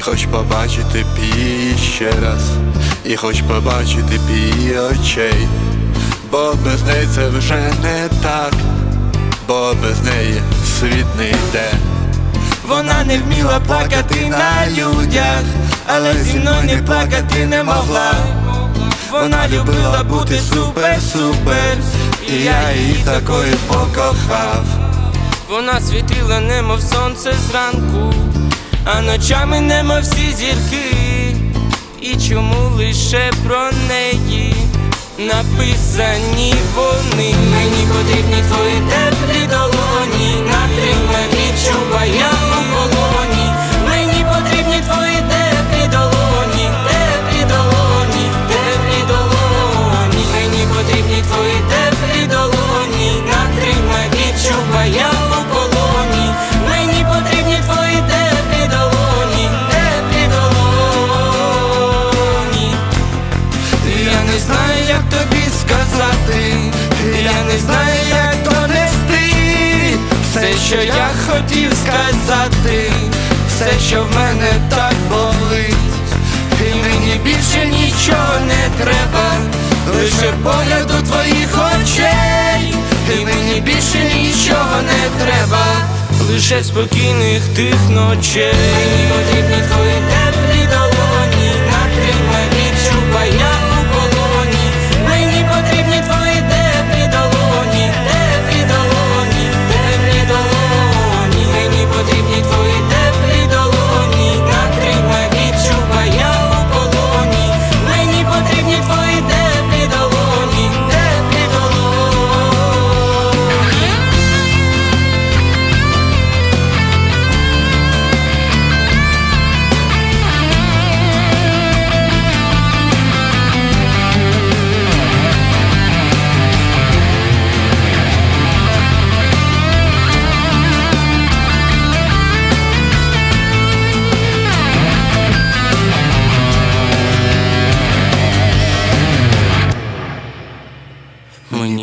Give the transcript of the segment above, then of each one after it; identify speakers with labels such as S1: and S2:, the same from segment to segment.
S1: хоч побачити пі ще раз, і хоч побачити пі очей, бо без неї це вже не так, бо без неї світ не йде.
S2: Вона не вміла плакати на людях, але зі мною не плакати не могла. Вона любила бути супер-супер,
S1: І я її такою покохав.
S2: Вона світила немов сонце зранку, а ночами нема всі зірки. І чому лише про неї написані вони? Мені потрібні твої що я хотів сказати, все, що в мене так болить, і мені більше нічого не треба, лише погляду твоїх очей, і мені більше нічого не треба, лише спокійних тих ночей. Мені потрібні твої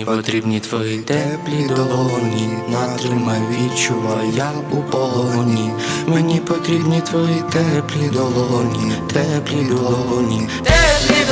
S2: Потрібні твої теплі долоні, натримай, відчувай, я у полоні. Мені потрібні твої теплі долоні, теплі долоні, теплі